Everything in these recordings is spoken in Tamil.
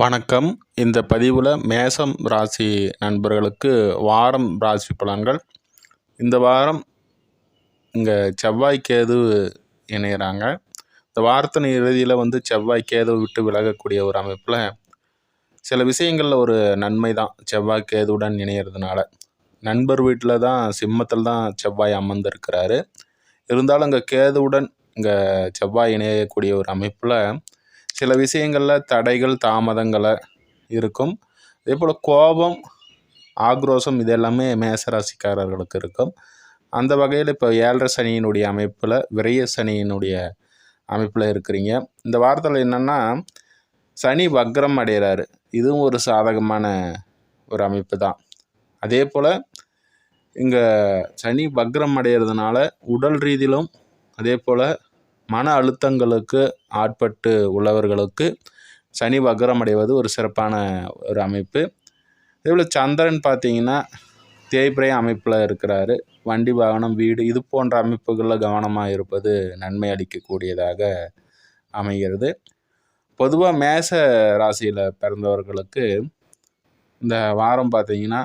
வணக்கம். இந்த பதிவில் மேசம் ராசி நண்பர்களுக்கு வாரம் ராசி பலன்கள். இந்த வாரம் இங்கே செவ்வாய் கேது இணையிறாங்க. இந்த வாரத்தின் இறுதியில் வந்து செவ்வாய் கேது விட்டு விலகக்கூடிய ஒரு அமைப்பில் சில விஷயங்களில் ஒரு நன்மை தான். செவ்வாய் கேதுவுடன் இணையிறதுனால. நண்பர் வீட்டில் தான் சிம்மத்தில் தான் செவ்வாய் அமர்ந்திருக்கிறாரு. இருந்தாலும் இங்கே கேதுவுடன் இங்கே செவ்வாய் இணையக்கூடிய ஒரு அமைப்பில் சில விஷயங்களில் தடைகள் தாமதங்களை இருக்கும். அதே போல் கோபம் ஆக்ரோஷம் இது எல்லாமே மேசராசிக்காரர்களுக்கு இருக்கும். அந்த வகையில் இப்போ ஏழரை சனியினுடைய அமைப்பில் விரைய சனியினுடைய அமைப்பில் இருக்கிறீங்க. இந்த வாரத்தில் என்னென்னா சனி வக்ரம் அடைகிறாரு இதுவும் ஒரு சாதகமான ஒரு அமைப்பு தான். அதே போல் இங்கே சனி வக்ரம் அடைகிறதுனால உடல் ரீதியிலும் அதே போல் மன அழுத்தங்களுக்கு ஆட்பட்டு உள்ளவர்களுக்கு சனி வக்ரம் அடைவது ஒரு சிறப்பான ஒரு அமைப்பு. இதேபோல் சந்திரன் பார்த்தீங்கன்னா தேய்பிரை அமைப்பில் இருக்கிறாரு. வண்டி வாகனம் வீடு இது போன்ற அமைப்புகளில் கவனமாக இருப்பது நன்மை அளிக்கக்கூடியதாக அமைகிறது. பொதுவாக மேச ராசியில் பிறந்தவர்களுக்கு இந்த வாரம் பார்த்தீங்கன்னா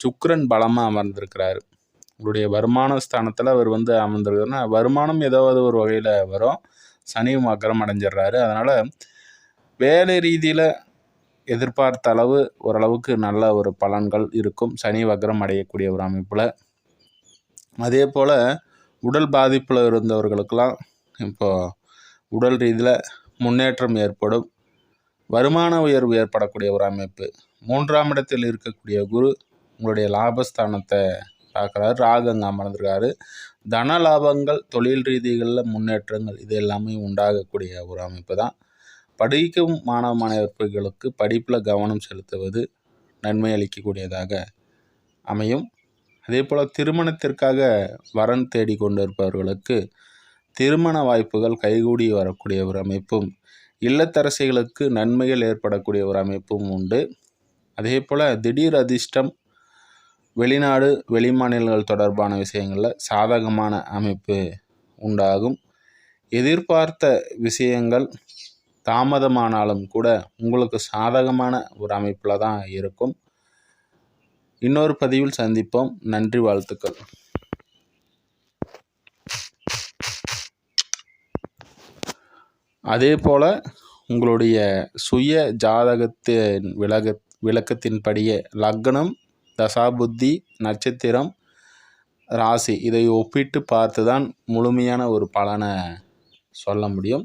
சுக்கரன் பலமாக அமர்ந்திருக்கிறாரு. உங்களுடைய வருமான ஸ்தானத்தில் அவர் வந்து அமர்ந்திருக்காருன்னா வருமானம் ஏதாவது ஒரு வகையில் வரும். சனி மக்கரம் அடைஞ்சிடுறாரு. அதனால் வேலை ரீதியில் எதிர்பார்த்த அளவு ஓரளவுக்கு நல்ல ஒரு பலன்கள் இருக்கும். சனி வக்ரம் அடையக்கூடிய ஒரு அமைப்பில். அதே போல் உடல் பாதிப்பில் இருந்தவர்களுக்கெல்லாம் இப்போது உடல் ரீதியில் முன்னேற்றம் ஏற்படும். வருமான உயர்வு ஏற்படக்கூடிய ஒரு அமைப்பு. மூன்றாம் இடத்தில் இருக்கக்கூடிய குரு உங்களுடைய லாபஸ்தானத்தை பார்க்குறாரு ராகு அங்கே அமர்ந்திருக்காரு. தன லாபங்கள் தொழில் ரீதிகளில் முன்னேற்றங்கள் இது எல்லாமே உண்டாகக்கூடிய ஒரு அமைப்பு தான் படிக்கும் மாணவ மாணவர்களுக்கு படிப்பில் கவனம் செலுத்துவது நன்மை அளிக்கக்கூடியதாக அமையும். அதே போல் திருமணத்திற்காக வரன் தேடி திருமண வாய்ப்புகள் கைகூடி வரக்கூடிய ஒரு அமைப்பும் இல்லத்தரசிகளுக்கு நன்மைகள் ஏற்படக்கூடிய ஒரு அமைப்பும் உண்டு. அதே போல் திடீர் அதிர்ஷ்டம் வெளிநாடு வெளிமாநிலங்கள் தொடர்பான விஷயங்களில் சாதகமான அமைப்பு உண்டாகும். எதிர்பார்த்த விஷயங்கள் தாமதமானாலும் கூட உங்களுக்கு சாதகமான ஒரு அமைப்பில் தான் இருக்கும். இன்னொரு பதிவில் சந்திப்போம். நன்றி வாழ்த்துக்கள். அதே போல் உங்களுடைய சுய ஜாதகத்தின் விலக விளக்கத்தின்படியே லக்னம் தசாபுத்தி நட்சத்திரம் ராசி. இதை ஒப்பிட்டு பார்த்து தான் முழுமையான ஒரு பலனை சொல்ல முடியும்.